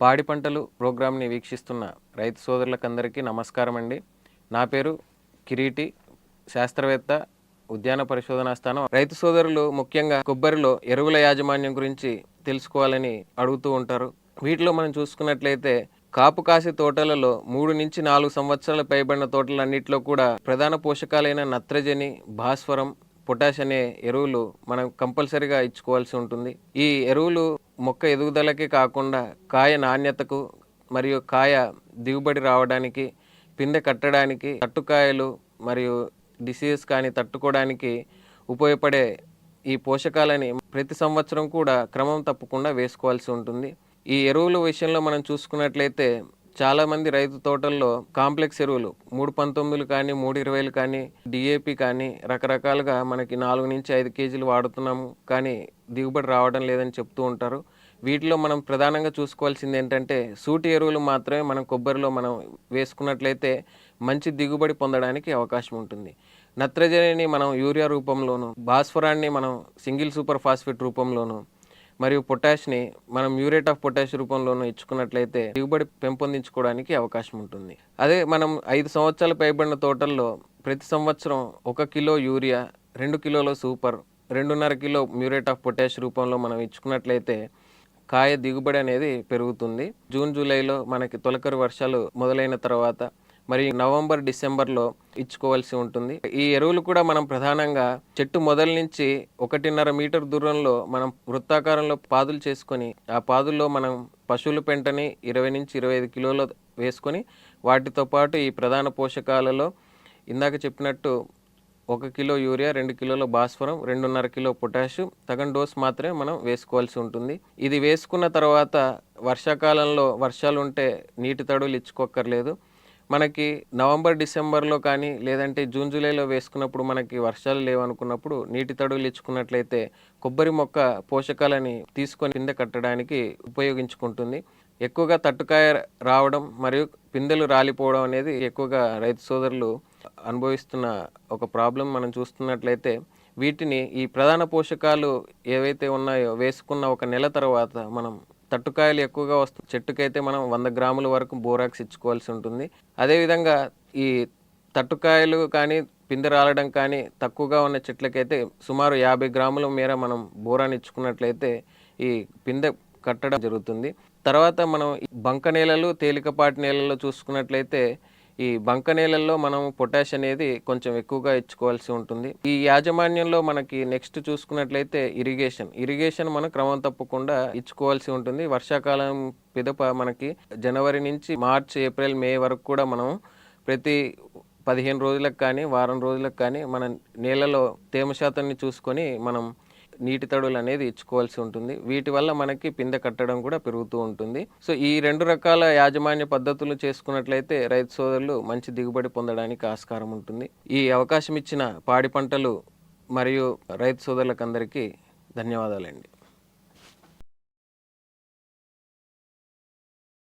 పాడి పంటలు ప్రోగ్రామ్ని వీక్షిస్తున్న రైతు సోదరులకందరికీ నమస్కారం అండి నా పేరు కిరీటి శాస్త్రవేత్త ఉద్యాన పరిశోధనా స్థానం. రైతు సోదరులు ముఖ్యంగా కొబ్బరిలో ఎరువుల యాజమాన్యం గురించి తెలుసుకోవాలని అడుగుతూ ఉంటారు. వీటిలో మనం చూసుకున్నట్లయితే కాపు కాసే తోటలలో మూడు నుంచి నాలుగు సంవత్సరాల పైబడిన తోటలన్నింటిలో కూడా ప్రధాన పోషకాలైన నత్రజని భాస్వరం పొటాష్ అనే ఎరువులు మనం కంపల్సరీగా ఇచ్చుకోవాల్సి ఉంటుంది. ఈ ఎరువులు మొక్క ఎదుగుదలకే కాకుండా కాయ నాణ్యతకు మరియు కాయ దిగుబడి రావడానికి పిందె కట్టడానికి తట్టుకాయలు మరియు డిసీజ్ కానీ తట్టుకోవడానికి ఉపయోగపడే ఈ పోషకాలని ప్రతి సంవత్సరం కూడా క్రమం తప్పకుండా వేసుకోవాల్సి ఉంటుంది. ఈ ఎరువుల విషయంలో మనం చూసుకున్నట్లయితే చాలామంది రైతు తోటల్లో కాంప్లెక్స్ ఎరువులు మూడు పంతొమ్మిదిలు కానీ మూడు ఇరవైలు కానీ డిఏపి కానీ రకరకాలుగా మనకి నాలుగు నుంచి ఐదు కేజీలు వాడుతున్నాము. కానీ దిగుబడి రావడం లేదని చెప్తూ ఉంటారు. వీటిలో మనం ప్రధానంగా చూసుకోవాల్సింది ఏంటంటే సూటి ఎరువులు మాత్రమే మనం కొబ్బరిలో మనం వేసుకున్నట్లయితే మంచి దిగుబడి పొందడానికి అవకాశం ఉంటుంది. నత్రజనిని మనం యూరియా రూపంలోను భాస్వరాన్ని మనం సింగిల్ సూపర్ ఫాస్ఫేట్ రూపంలోను మరియు పొటాష్ని మనం మ్యూరేట్ ఆఫ్ పొటాష్ రూపంలోనూ ఇచ్చుకున్నట్లయితే దిగుబడి పెంపొందించుకోవడానికి అవకాశం ఉంటుంది. అదే మనం ఐదు సంవత్సరాలు పైబడిన తోటల్లో ప్రతి సంవత్సరం ఒక కిలో యూరియా రెండు కిలోల సూపర్ రెండున్నర కిలో మ్యూరేట్ ఆఫ్ పొటాష్ రూపంలో మనం ఇచ్చుకున్నట్లయితే కాయ దిగుబడి అనేది పెరుగుతుంది. జూన్ జూలైలో మనకి తొలకరి వర్షాలు మొదలైన తర్వాత మరి నవంబర్ డిసెంబర్లో ఇచ్చుకోవాల్సి ఉంటుంది. ఈ ఎరువులు కూడా మనం ప్రధానంగా చెట్టు మొదల నుంచి ఒకటిన్నర మీటర్ దూరంలో మనం వృత్తాకారంలో పాదులు చేసుకొని ఆ పాదుల్లో మనం పశువుల పెంటని ఇరవై నుంచి ఇరవై ఐదు కిలోలు వేసుకొని వాటితో పాటు ఈ ప్రధాన పోషకాలలో ఇందాక చెప్పినట్టు ఒక కిలో యూరియా రెండు కిలోల భాస్వరం రెండున్నర కిలో పొటాషు తగన్ డోస్ మాత్రమే మనం వేసుకోవాల్సి ఉంటుంది. ఇది వేసుకున్న తర్వాత వర్షాకాలంలో వర్షాలు ఉంటే నీటి తడులు ఇచ్చుకోక్కర్లేదు. మనకి నవంబర్ డిసెంబర్లో కానీ లేదంటే జూన్ జూలైలో వేసుకున్నప్పుడు మనకి వర్షాలు లేవనుకున్నప్పుడు నీటి తడులు ఇచ్చుకున్నట్లయితే కొబ్బరి మొక్క పోషకాలని తీసుకొని కింద కట్టడానికి ఉపయోగించుకుంటుంది. ఎక్కువగా తట్టుకాయ రావడం మరియు పిందెలు రాలిపోవడం అనేది ఎక్కువగా రైతు సోదరులు అనుభవిస్తున్న ఒక ప్రాబ్లం. మనం చూస్తున్నట్లయితే వీటిని ఈ ప్రధాన పోషకాలు ఏవైతే ఉన్నాయో వేసుకున్న ఒక నెల తర్వాత మనం తట్టుకాయలు ఎక్కువగా వస్తు చెట్టుకైతే మనం వంద గ్రాముల వరకు బోరాక్స్ ఇచ్చుకోవాల్సి ఉంటుంది. అదేవిధంగా ఈ తట్టుకాయలు కానీ పిందె రాలడం కానీ తక్కువగా ఉన్న చెట్లకైతే సుమారు యాభై గ్రాముల మేర మనం బోరాన్ని ఇచ్చుకున్నట్లయితే ఈ పిందె కట్టడం జరుగుతుంది. తర్వాత మనం బంక నేలలు తేలికపాటి నేలల్లో చూసుకున్నట్లయితే ఈ బంక నేలల్లో మనం పొటాష్ అనేది కొంచెం ఎక్కువగా ఇచ్చుకోవాల్సి ఉంటుంది. ఈ యాజమాన్యంలో మనకి నెక్స్ట్ చూసుకున్నట్లయితే ఇరిగేషన్. ఇరిగేషన్ మనం క్రమం తప్పకుండా ఇచ్చుకోవాల్సి ఉంటుంది. వర్షాకాలం పిదప మనకి జనవరి నుంచి మార్చ్ ఏప్రిల్ మే వరకు కూడా మనం ప్రతి పదిహేను రోజులకు కానీ వారం రోజులకు కానీ మన నేలలో తేమ శాతాన్ని చూసుకొని మనం నీటి తడులు అనేది ఇచ్చుకోవాల్సి ఉంటుంది. వీటి వల్ల మనకి పిందె కట్టడం కూడా పెరుగుతూ ఉంటుంది. సో ఈ రెండు రకాల యాజమాన్య పద్ధతులు చేసుకున్నట్లయితే రైతు సోదరులు మంచి దిగుబడి పొందడానికి ఆస్కారం ఉంటుంది. ఈ అవకాశం ఇచ్చిన పాడి పంటలు మరియు రైతు సోదరులకందరికీ ధన్యవాదాలండి.